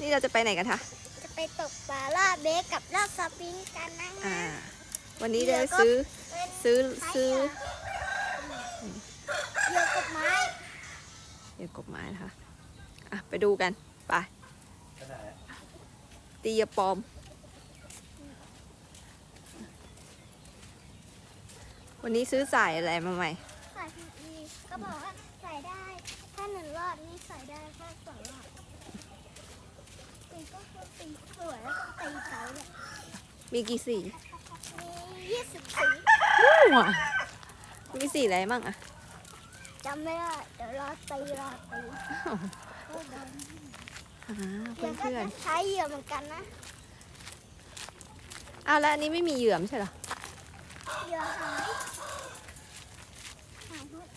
นี่เราจะไปไหนกันคะ จะไปตกปลาลาดเบสกับลาดสปริงกันนะอ่าคะวันนี้จะซื้อเป็นซื้อไม้ซื้อเหยื่อกบไม้เดี๋ยวกบไม้นะคะอะไปดูกัน ไป ตียาปลอม วันนี้ซื้อสายอะไรมาใหม่ใส่พีอีก็บอกว่าใส่ได้ ถ้าหนึ่งรอดนี่ใส่ได้แค่สองรอด ตีก็คือตีสวยแล้วก็ตีเสาเนี่ยมีกี่สีมียี่สิบสีว้ามีสีอะไรมั่งอะจำไม่ได้เดี๋ยวรอตีรอตีก็โดนอ่าเดี๋ยวก็เพื่อนจะใช้เหยื่อเหมือนกันนะๆอ้าวแล้วอันนี้ไม่มีเหยื่อไม่ใช่เหรอ เหยื่อหายหายหมด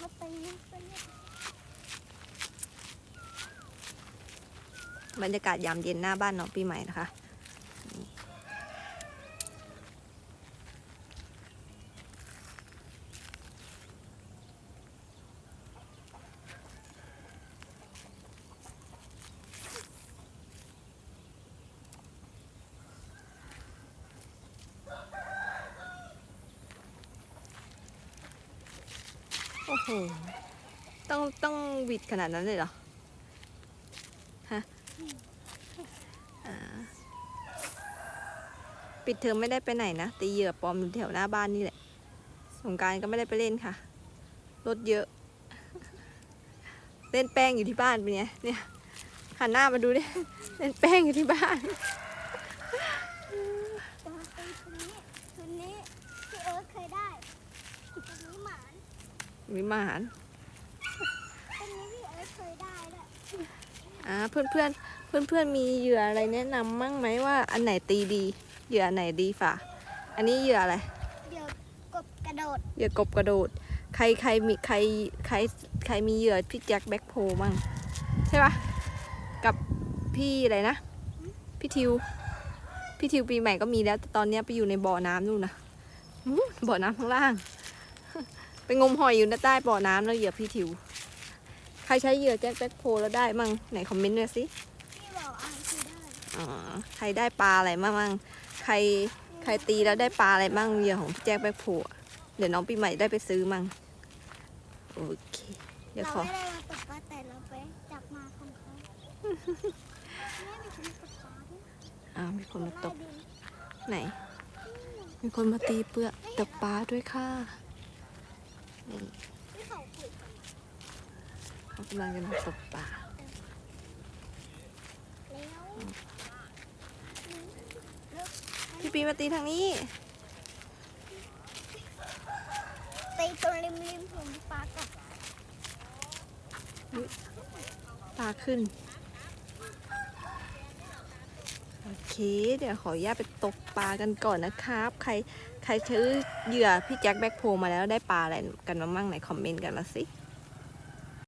มาตีไปเนี่ย บรรยากาศยามเย็นหน้าบ้านน้องปีใหม่นะคะโอ้โห ต้องต้องบิดขนาดนั้นเลยเหรอ ปิดเทอมไม่ได้ไปไหนนะตีเหยื่อปลอมอยู่แถวหน้าบ้านนี่แหละ สงกรารก็ไม่ได้ไปเล่นค่ะ รถเยอะ เล่นแป้งอยู่ที่บ้านเป็นไงเนี่ยหันหน้ามาดูดิเล่นแป้งอยู่ที่บ้านจะมาตีคนนี้คนนี้พี่เอิร์ธเคยได้คนนี้หมานวิมานคนนี้พี่เอิร์ธเคยได้ด้วย อ่าเพื่อนเพื่อนเพื่อนเพื่อนๆมีเหยื่ออะไรแนะนำมั่งไหมว่าอันไหนตีดี เหยื่ออันไหนดีฝ่าอันนี้เหยื่ออะไรเดี๋ยวกบกระโดดเหยื่อกบกระโดด ใครใครมีใครใครใครมีเหยื่อพี่แจ็คแบ็คโพมั่งใช่ปะกับพี่อะไรนะพี่ทิวพี่ทิวปีใหม่ก็มีแล้วแต่ตอนเนี้ยไปอยู่ในบ่อน้ำนู่นนะอู้บ่อน้ำข้างล่าง ไปงมหอยอยู่ใต้บ่อน้ำแล้วเหยื่อพี่ทิวใครใช้เหยื่อแจ็คแบ็คโพแล้วได้มั่งไหนคอมเมนต์หน่อยสิพี่บอกอ่านคือได้อ๋อใครได้ปลาอะไรมั่งมั่งใครใครตีแล้วได้ปลาอะไรมั่งเหยื่อของพี่แจ็คแบ็คโพอะเดี๋ยวน้องปีใหม่ได้ไปซื้อมั่งโอเค เดี๋ยวเราขอไม่ได้มาตกปลาแต่เราไปจับมาของเขาไม่มีคนตกปลาด้วยอ้าวมีคนมาตกได้ดีไหน มีคนมาตีเปลือกตกปลาด้วยค่ะนี่ที่เขาขุดกัน เขากำลังจะมาตกปลาพี่ปีมาตีทางนี้ตีตรงริมริมๆผมปลากับปลาขึ้น โอเค เดี๋ยวขออนุญาตไปตกปลากันก่อนนะครับ ใครใครซื้อเหยื่อพี่แจ็คแบ็คโพมาแล้วได้ปลาอะไรกันมามั่งไหนคอมเมนต์กันมาสิ